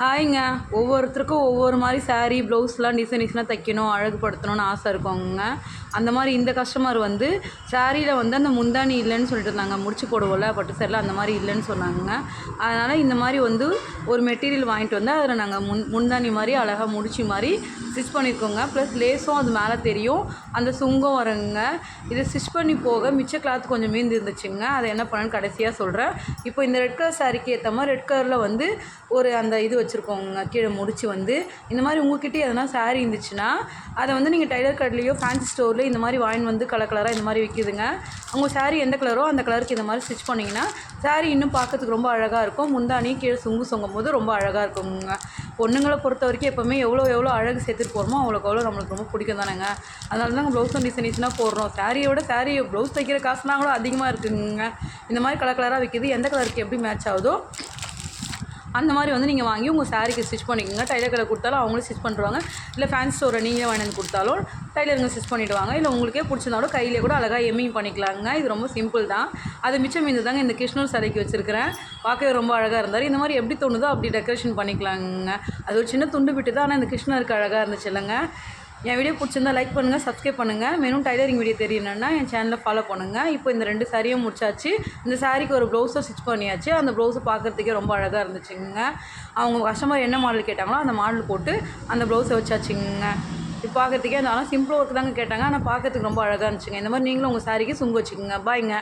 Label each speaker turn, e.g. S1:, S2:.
S1: ஹாய்ங்க. ஒவ்வொருத்தருக்கும் ஒவ்வொரு மாதிரி சாரீ ப்ளவுஸ்லாம் டிசைன் டிசைனாக தைக்கணும் அழகுபடுத்தணும்னு ஆசை இருக்கோங்க அந்த மாதிரி இந்த கஸ்டமர் வந்து சாரியில் வந்து அந்த முந்தானி இல்லைன்னு சொல்லிட்டு இருந்தாங்க. முடிச்சு போடுவோம்ல பட்டு சேரில் அந்த மாதிரி இல்லைன்னு சொன்னாங்க. அதனால் இந்த மாதிரி வந்து ஒரு மெட்டீரியல் வாங்கிட்டு வந்து அதில் நாங்கள் முன் முந்தானி மாதிரி அழகாக முடிச்சு மாதிரி ஸ்டிச் பண்ணியிருக்கோங்க ப்ளஸ் லேஸும் அது மேலே தெரியும். அந்த சுங்கம் வருங்க. இதை ஸ்டிச் பண்ணி போக மிச்ச கிளாத் கொஞ்சம் மீந்து இருந்துச்சுங்க. அதை என்ன பண்ணேன்னு கடைசியாக சொல்கிறேன் இப்போ இந்த ரெட் கலர் சாரிக்கு ஏற்ற மாதிரி ரெட் கலரில் வந்து ஒரு அந்த இது வச்சுருக்கோங்க கீழே முடிச்சு வந்து இந்த மாதிரி உங்ககிட்ட எதனா saree இருந்துச்சுன்னா அதை வந்து நீங்கள் டைலர் கடையிலையோ ஃபேன்சி ஸ்டோர்லேயோ இந்த மாதிரி வாங்கி வந்து கலர் கலராக இந்த மாதிரி விற்கிதுங்க உங்கள் saree எந்த கலரோ அந்த கலருக்கு இந்த மாதிரி ஸ்டிச் பண்ணிங்கன்னா saree இன்னும் பார்க்கறதுக்கு ரொம்ப அழகாக இருக்கும். முந்தானி கீழே சுங்கு சொங்கும் போது ரொம்ப அழகாக இருக்குங்க. பொண்ணுங்களை பொறுத்த வரைக்கும் எப்போவுமே எவ்வளோ எவ்வளோ அழகு சேர்த்துட்டு போகிறோமோ அவ்வளோக்கு அவ்வளோ நம்மளுக்கு ரொம்ப பிடிக்கும் தானேங்க. அதனால தான் ப்ளவுஸும் டிசைன் டிசைனாக போடுறோம். சாரியை விட சாரீ ப்ளவுஸ் தைக்கிற காசுலாம் கூட அதிகமாக இருக்குங்க. இந்த மாதிரி கலர் கலராக விற்கிது எந்த கலருக்கு எப்படி மேட்ச் ஆகுதோ அந்த மாதிரி வந்து நீங்கள் வாங்கி உங்கள் சாரீக்கு ஸ்டிச் பண்ணிக்கோங்க. டைலர் கடை கொடுத்தாலும் அவங்களும் ஸ்டிச் பண்ணுவாங்க இல்லை ஃபேன்ஸ் ஸ்டோரை நீங்களே வாங்கி கொடுத்தாலும் டைலருங்க ஸ்டிச் பண்ணிவிடுவாங்க இல்லை உங்களுக்கே பிடிச்சிருந்தாலும் கையிலே கூட அழகாக எம்மிங் பண்ணிக்கலாங்க. இது ரொம்ப சிம்பிள் தான். அது மிச்சம் மீந்து தாங்க இந்த கிருஷ்ணூர் சாரிக்கு வச்சுருக்கிறேன். பார்க்கவே ரொம்ப அழகாக இருந்தார். இந்த மாதிரி எப்படி தோணுதோ அப்படி டெக்கரேஷன் பண்ணிக்கலாங்க. அது ஒரு சின்ன துண்டு விட்டு தான் ஆனால் இந்த கிருஷ்ணருக்கு அழகாக இருந்துச்சு இல்லைங்க. என் வீடியோ பிடிச்சிருந்தா லைக் பண்ணுங்கள் சப்ஸ்கிரைப் பண்ணுங்கள் மேலும் டைலரிங் வீடியோ தெரியணுன்னா என் சேனலை ஃபாலோ பண்ணுங்கள் இப்போ இந்த ரெண்டு சாரியும் முடிச்சாச்சு. இந்த சாரிக்கு ஒரு ப்ளவுஸை ஸ்டிச் பண்ணியாச்சு. அந்த ப்ளவுஸை பார்க்குறதுக்கே ரொம்ப அழகாக இருந்துச்சுங்க. அவங்க கஸ்டமர் என்ன மாடல் கேட்டாங்களோ அந்த மாடல் போட்டு அந்த ப்ளவுஸை வச்சாச்சுங்க. இப்போ பார்க்கறதுக்கே அந்த ஆனால் சிம்பிள் ஒர்க் தாங்க கேட்டாங்க. ஆனால் பார்க்கறதுக்கு ரொம்ப அழகாக இருந்துச்சுங்க. இந்த மாதிரி நீங்களும் உங்கள் சாரிக்கு சுங்க வச்சுக்கோங்க. பாய்ங்க